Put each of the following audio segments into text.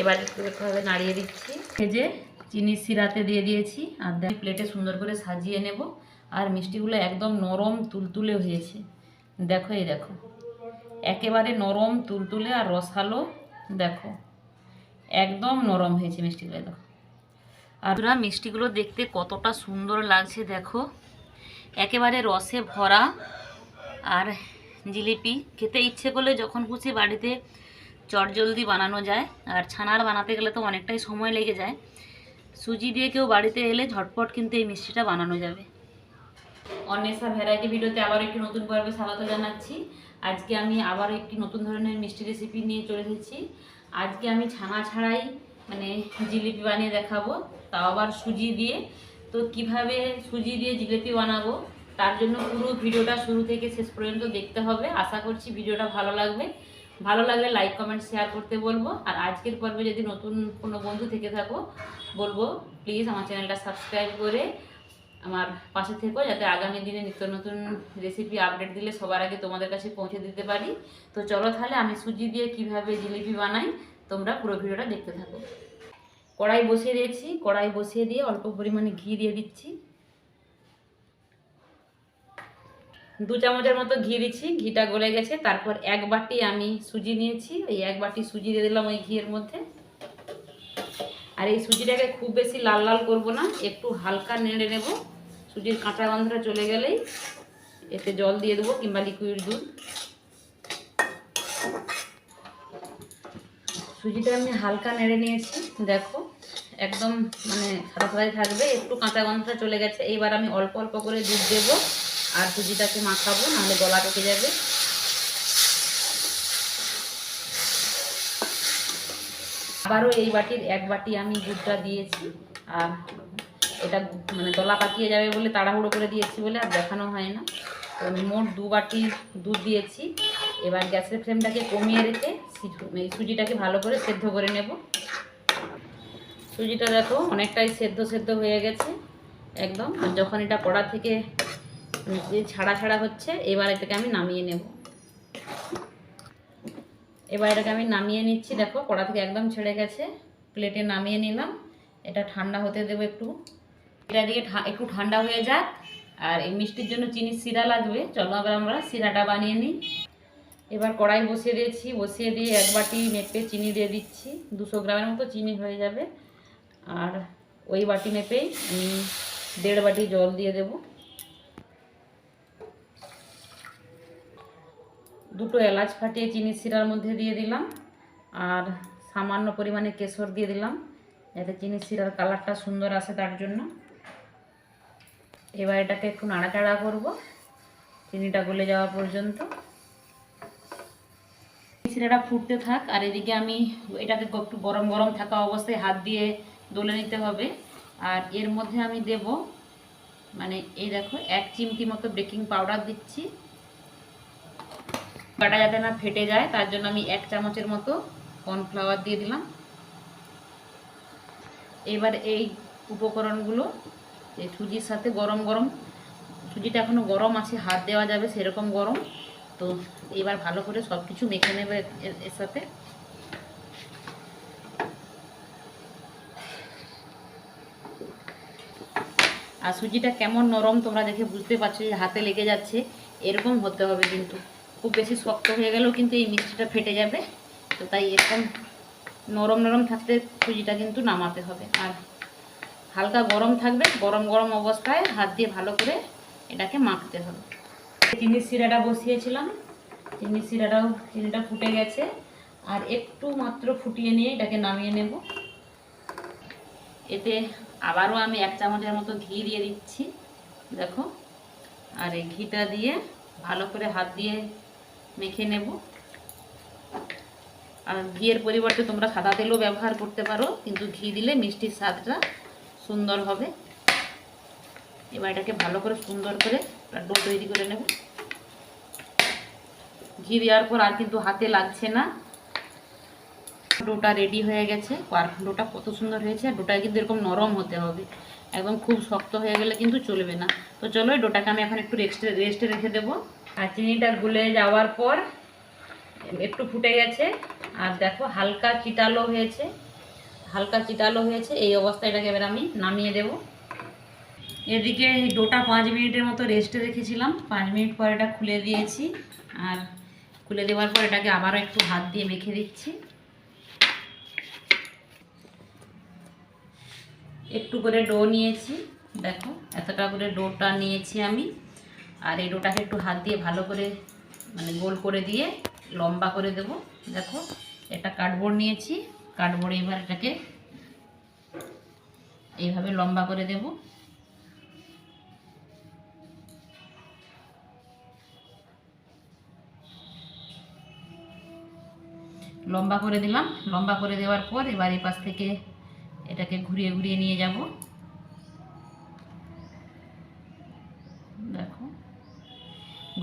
এবার একটু এভাবে নাড়িয়ে দিচ্ছি। ভেজে চিনি সিরাতে দিয়ে দিয়েছি, আর প্লেটে সুন্দর করে সাজিয়ে নেব। আর মিষ্টিগুলো একদম নরম তুলতুলে হয়েছে। দেখো, এই দেখো। একেবারে নরম তুলতুলে আর রসালো, দেখো। একদম নরম হয়েছে মিষ্টিগুলো দেখো। আর মিষ্টিগুলো দেখতে কতটা সুন্দর লাগছে, দেখো। একেবারে রসে ভরা। আর জিলিপি, খেতে ইচ্ছে করলে যখন খুশি বাড়িতে চটজলদি বানানো যায়, আর ছানার বানাতে গেলে তো অনেকটাই সময় লেগে যায়। সুজি দিয়ে কেউ বাড়িতে এলে ঝটপট কিন্তু এই মিষ্টিটা বানানো যাবে। অন্বেষা ভ্যারাইটি ভিডিওতে আবার একটি নতুন পর্বে স্বাগত জানাচ্ছি। আজকে আমি আবার একটি নতুন ধরনের মিষ্টি রেসিপি নিয়ে চলে এসেছি। আজকে আমি ছানা ছাড়াই মানে জিলিপি বানিয়ে দেখাবো, তাও আবার সুজি দিয়ে। তো কীভাবে সুজি দিয়ে জিলিপি বানাবো, তার জন্য পুরো ভিডিওটা শুরু থেকে শেষ পর্যন্ত দেখতে হবে। আশা করছি ভিডিওটা ভালো লাগবে। ভালো লাগলে লাইক কমেন্ট শেয়ার করতে বলব। আর আজকের পর্বে যদি নতুন কোনো বন্ধু থেকে থাকো, বলব প্লিজ আমার চ্যানেলটা সাবস্ক্রাইব করে আমার পাশে থেকো, যাতে আগামী দিনে নিত্য নতুন রেসিপি আপডেট দিলে সবার আগে তোমাদের কাছে পৌঁছে দিতে পারি। তো চলো তাহলে আমি সুজি দিয়ে কীভাবে জিলিপি বানাই, তোমরা পুরো ভিডিওটা দেখতে থাকো। কড়াই বসিয়ে দিয়েছি, কড়াই বসিয়ে দিয়ে অল্প পরিমাণে ঘি দিয়ে দিচ্ছি। দু চামচের মতো ঘি দিচ্ছি, ঘিটা গলে গেছে। তারপর এক বাটি আমি সুজি নিয়েছি এই এক বাটি সুজি দিয়ে দিলাম ওই ঘিয়ের মধ্যে। আর এই সুজিটাকে খুব বেশি লাল লাল করব না, একটু হালকা নেড়ে নেব। সুজির কাঁচা গন্ধটা চলে গেলেই এতে জল দিয়ে দেবো কিংবা লিকুইড দুধ। সুজিটা আমি হালকা নেড়ে নিয়েছি, দেখো। একদম মানে সাদা সাদাই থাকবে, একটু কাঁচা গন্ধটা চলে গেছে। এইবার আমি অল্প অল্প করে দুধ দেবো। আর সুজিটাকে মাখাবো, নাহলে গলা পেকে যাবে। আবারও এই বাটির এক বাটি আমি দুধটা দিয়েছি, আর এটা মানে গলা পাকিয়ে যাবে বলে তাড়াহুড়ো করে দিয়েছি বলে আর দেখানো হয় না। তো মোট দু বাটি দুধ দিয়েছি। এবার গ্যাসের ফ্লেমটাকে কমিয়ে রেখে এই সুজিটাকে ভালো করে সেদ্ধ করে নেব। সুজিটা দেখো অনেকটাই সেদ্ধ সেদ্ধ হয়ে গেছে, একদম। যখন এটা কড়া থেকে ছাড়া ছাড়া হচ্ছে, এবার এটাকে আমি নামিয়ে নেব। এবার এটাকে আমি নামিয়ে নিচ্ছি, দেখো, কড়া থেকে একদম ছেড়ে গেছে। প্লেটে নামিয়ে নিলাম। এটা ঠান্ডা হতে দেবো একটু। এটা দিকে একটু ঠান্ডা হয়ে যাক। আর এই মিষ্টির জন্য চিনির শিরা লাগবে। চলো আবার আমরা শিরাটা বানিয়ে নিই। এবার কড়াই বসিয়ে দিয়েছি। বসিয়ে দিয়ে এক বাটি মেপে চিনি দিয়ে দিচ্ছি। দুশো গ্রামের মতো চিনি হয়ে যাবে। আর ওই বাটি মেপেই আমি দেড় বাটি জল দিয়ে দেবো। দুটো এলাচ ফাটিয়ে চিনি শিরার মধ্যে দিয়ে দিলাম আর সামান্য পরিমাণে কেশর দিয়ে দিলাম। যাতে চিনি শিরার কালারটা সুন্দর আসে তার জন্য। এবার এটাকে একটু নাড়াচাড়া করব। চিনিটা গলে যাওয়া পর্যন্ত। শিরাটা ফুটতে থাক আর এদিকে আমি এটাকে একটু গরম গরম থাকা অবস্থায় হাত দিয়ে দলে নিতে হবে। আর এর মধ্যে আমি দেব মানে এই দেখো এক চিমটি মতো বেকিং পাউডার দিচ্ছি। বাটা যাতে না ফেটে যায়, তার জন্য আমি এক চামচের মতো কর্নফ্লাওয়ার দিয়ে দিলাম। এবার এই উপকরণগুলো, এই সুজির সাথে গরম গরম, সুজিটা এখনও গরম আছে, হাত দেওয়া যাবে সেরকম গরম। তো এবার ভালো করে সব কিছু মেখে নেবে এর সাথে। আর সুজিটা কেমন নরম তোমরা দেখে বুঝতে পারছ যে হাতে লেগে যাচ্ছে, এরকম হতে হবে কিন্তু। খুব বেশি শক্ত হয়ে গেলেও কিন্তু এই মিষ্টিটা ফেটে যাবে। তো তাই এরকম নরম নরম থাকতে সুজিটা কিন্তু নামাতে হবে। আর হালকা গরম থাকবে, গরম গরম অবস্থায় হাত দিয়ে ভালো করে এটাকে মাখতে হবে। চিনির শিরাটা বসিয়েছিলাম। চিনির শিরাটাও, চিনিটা ফুটে গেছে। আর একটু মাত্র ফুটিয়ে নিয়ে এটাকে নামিয়ে নেব। এতে আবারও আমি এক চামচের মতো ঘি দিয়ে দিচ্ছি। দেখো। আর এই ঘিটা দিয়ে ভালো করে হাত দিয়ে মেখে নেব। আর ঘিয়ের পরিবর্তে তোমরা সাদা তেলও ব্যবহার করতে পারো, কিন্তু ঘি দিলে মিষ্টির স্বাদটা সুন্দর হবে। এবার এটাকে ভালো করে সুন্দর করে ডো তৈরি করে নেব। ঘি দেওয়ার পর আর কিন্তু হাতে লাগছে না। ডোটা রেডি হয়ে গেছে। ডোটা কত সুন্দর হয়েছে। আর ডোটা কিন্তু এরকম নরম হতে হবে। একদম খুব শক্ত হয়ে গেলে কিন্তু চলবে না। তো চলো ডোটাকে আমি এখন একটু রেস্টে রেস্টে রেখে দেবো। আর চিনিটা গুলে যাওয়ার পর একটু ফুটে গেছে। আর দেখো হালকা চিটালো হয়েছে। হালকা চিটালো হয়েছে। এই অবস্থায় এটাকে এবার আমি নামিয়ে দেব। এদিকে এই ডোটা পাঁচ মিনিটের মতো রেস্টে রেখেছিলাম। পাঁচ মিনিট পর এটা খুলে দিয়েছি। আর খুলে দেওয়ার পর এটাকে আবারও একটু হাত দিয়ে মেখে দিচ্ছি। একটু করে ডো নিয়েছি। দেখো, এতটা করে ডোটা নিয়েছি আমি। আর এই ডোটাকে একটু হাত দিয়ে ভালো করে মানে গোল করে দিয়ে লম্বা করে দেব। দেখো এটা কার্ডবোর্ড নিয়েছি। কার্ডবোর্ডে এবার এটাকে এইভাবে লম্বা করে দেব। লম্বা করে দিলাম। লম্বা করে দেওয়ার পর এবার এই পাশ থেকে এটাকে ঘুরিয়ে ঘুরিয়ে নিয়ে যাব দেখো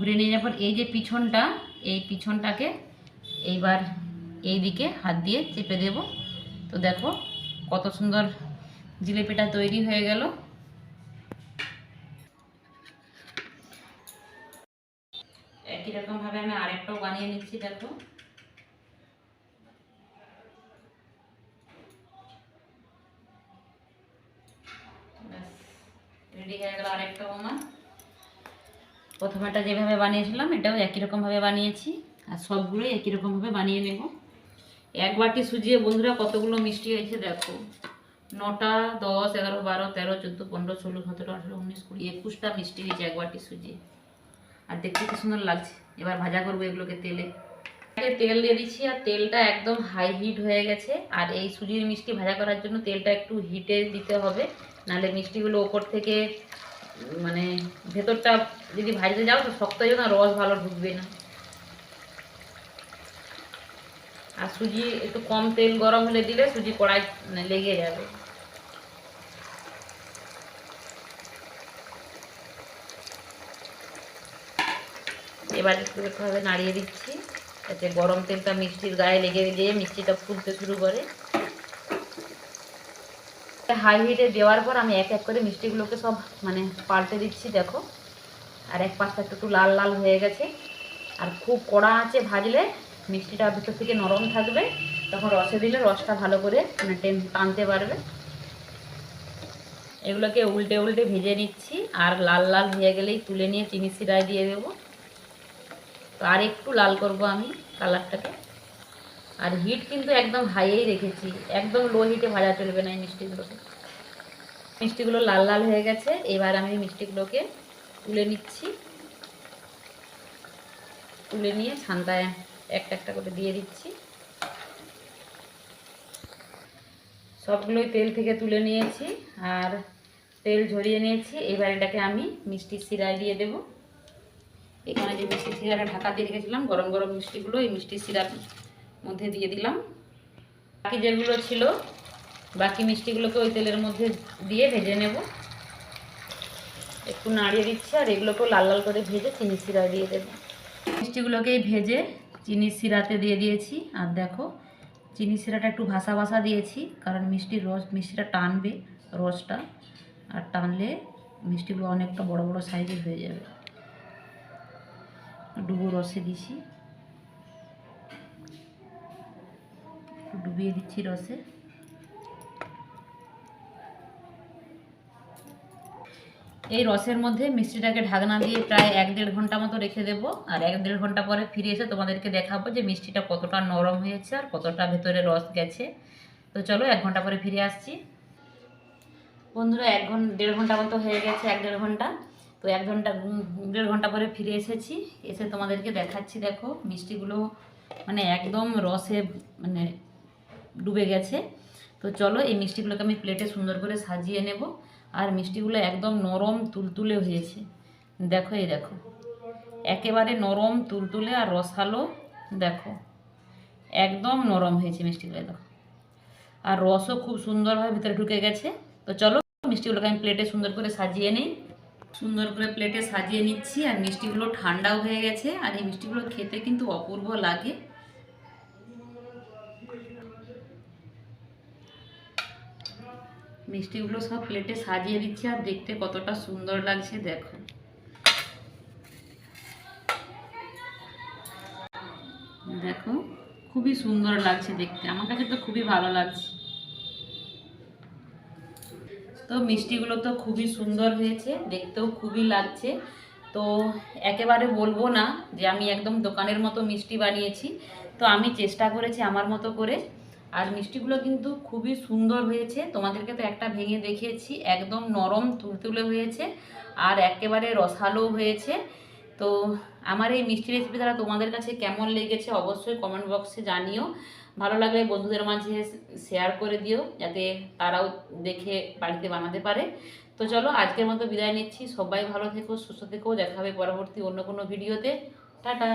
ঘুরিয়ে নিয়ে যাওয়ার পর এই যে পিছনটা, এই পিছনটাকে এইবার এই দিকে হাত দিয়ে চেপে দেব। তো দেখো কত সুন্দর জিলিপিটা তৈরি হয়ে গেল। একই রকমভাবে আমি আরেকটাও বানিয়ে নিচ্ছি, দেখো। রেডি হয়ে গেল আরেকটা বোমা প্রথমেটা যেভাবে বানিয়েছিলাম, এটাও একই রকমভাবে বানিয়েছি। আর সবগুলোই একই রকমভাবে বানিয়ে নেব। এক বাটি সুজিয়ে বন্ধুরা কতগুলো মিষ্টি হয়েছে দেখো। নটা, দশ, এগারো, বারো, তেরো, চোদ্দ, পনেরো, ষোলো, সতেরো, আঠেরো, উনিশ, কুড়ি, একুশটা মিষ্টি হয়েছে এক বাটি সুজি। আর দেখতে কি সুন্দর লাগছে। এবার ভাজা করব এগুলোকে তেলে। তেল দিয়ে দিচ্ছি, আর তেলটা একদম হাই হিট হয়ে গেছে। আর এই সুজির মিষ্টি ভাজা করার জন্য তেলটা একটু হিটে দিতে হবে। নাহলে মিষ্টিগুলো ওপর থেকে মানে ভেতরটা যদি ভাজতে যাও তো শক্ত হয়ে না রস ভালো ঢুকবে না। আর সুজি একটু কম তেল গরম হলে দিলে সুজি কড়াই মানে লেগে যাবে। এবার একটু একটুভাবে নাড়িয়ে দিচ্ছি, যাতে গরম তেলটা মিষ্টির গায়ে লেগে দিয়ে মিষ্টিটা ফুলতে শুরু করে। হাই হিটে দেওয়ার পর আমি এক এক করে মিষ্টিগুলোকে সব মানে পাল্টে দিচ্ছি, দেখো। আর এক পাশটা একটু লাল লাল হয়ে গেছে। আর খুব কড়া আছে ভাজলে মিষ্টিটা ভিতর থেকে নরম থাকবে। তখন রসে দিলে রসটা ভালো করে মানে টেন, টানতে পারবে। এগুলোকে উল্টে উল্টে ভেজে নিচ্ছি। আর লাল লাল হয়ে গেলেই তুলে নিয়ে চিনি সিরায় দিয়ে দেবো। তো আর একটু লাল করব আমি কালারটাকে আর হিট কিন্তু একদম হাইয়েই রেখেছি। একদম লো হিটে ভাজা চলবে না এই মিষ্টিগুলোকে। মিষ্টিগুলো লাল লাল হয়ে গেছে, এবার আমি মিষ্টিগুলোকে তুলে নিচ্ছি। তুলে নিয়ে ছান্তায় একটা একটা করে দিয়ে দিচ্ছি। সবগুলোই তেল থেকে তুলে নিয়েছি আর তেল ঝরিয়ে নিয়েছি। এবার এটাকে আমি মিষ্টির শিরায় দিয়ে দেব। এখানে যে মিষ্টি শিরাটা ঢাকা দিয়ে রেখেছিলাম, গরম গরম মিষ্টিগুলো, এই মিষ্টির শিরার মধ্যে দিয়ে দিলাম। বাকি যেগুলো ছিল, বাকি মিষ্টিগুলোকে ওই তেলের মধ্যে দিয়ে ভেজে নেব। একটু নাড়িয়ে দিচ্ছি, আর এগুলোকেও লাল লাল করে ভেজে চিনি শিরা দিয়ে দেবো। মিষ্টিগুলোকে ভেজে চিনি শিরাতে দিয়ে দিয়েছি। আর দেখো, চিনি শিরাটা একটু ভাসা ভাসা দিয়েছি, কারণ মিষ্টির রস, মিষ্টিটা টানবে রসটা। আর টানলে মিষ্টিগুলো অনেকটা বড় বড় সাইজের হয়ে যাবে। ডুবো রসে দিছি। ডুবিয়ে দিচ্ছি রসে। এই রসের মধ্যে মিষ্টিটাকে ঢাকনা দিয়ে প্রায় এক দেড় ঘণ্টা মতো রেখে দেব। আর এক দেড় ঘণ্টা পরে ফিরে এসে তোমাদেরকে দেখাবো যে মিষ্টিটা কতটা নরম হয়েছে আর কতটা ভেতরে রস গেছে। তো চলো এক ঘণ্টা পরে ফিরে আসছি। বন্ধুরা, এক ঘণ্টা দেড় ঘণ্টা মতো হয়ে গেছে, এক দেড় ঘণ্টা। তো এক ঘণ্টা দেড় ঘণ্টা পরে ফিরে এসেছি। এসে তোমাদেরকে দেখাচ্ছি, দেখো মিষ্টিগুলো মানে একদম রসে মানে ডুবে গেছে। তো চলো এই মিষ্টিগুলোকে আমি প্লেটে সুন্দর করে সাজিয়ে নেব। আর মিষ্টিগুলো একদম নরম তুলতুলে হয়েছে। দেখো, এই দেখো। একেবারে নরম তুলতুলে আর রসালো, দেখো। একদম নরম হয়েছে মিষ্টিগুলো, দেখো। আর রসও খুব সুন্দরভাবে ভিতরে ঢুকে গেছে। তো চলো মিষ্টিগুলোকে আমি প্লেটে সুন্দর করে সাজিয়ে নিই। সুন্দর করে প্লেটে সাজিয়ে নিচ্ছি। আর মিষ্টিগুলো ঠান্ডাও হয়ে গেছে। আর এই মিষ্টিগুলো খেতে কিন্তু অপূর্ব লাগে। মিষ্টিগুলো সব প্লেটে সাজিয়ে দিচ্ছি আর দেখতে কতটা সুন্দর লাগছে, দেখো। দেখো, খুবই সুন্দর লাগছে দেখতে। আমার কাছে তো খুবই ভালো লাগছে। তো মিষ্টিগুলো তো খুবই সুন্দর হয়েছে, দেখতেও খুবই লাগছে। তো একেবারে বলব না যে আমি একদম দোকানের মতো মিষ্টি বানিয়েছি। তো আমি চেষ্টা করেছি আমার মতো করে আর মিষ্টিগুলো কিন্তু খুবই সুন্দর হয়েছে। তোমাদেরকে তো একটা ভেঙে দেখিয়েছি, একদম নরম তুলতুলে হয়েছে আর একেবারে রসালো হয়েছে। তো আমার এই মিষ্টি রেসিপি দ্বারা তোমাদের কাছে কেমন লেগেছে অবশ্যই কমেন্ট বক্সে জানিও। ভালো লাগলে বন্ধুদের মাঝে শেয়ার করে দিও, যাতে তারাও দেখে বাড়িতে বানাতে পারে। তো চলো, আজকের মতো বিদায় নিচ্ছি। সবাই ভালো থেকো, সুস্থ থেকো। দেখা হবে পরবর্তী অন্য কোনো ভিডিওতে টাটা!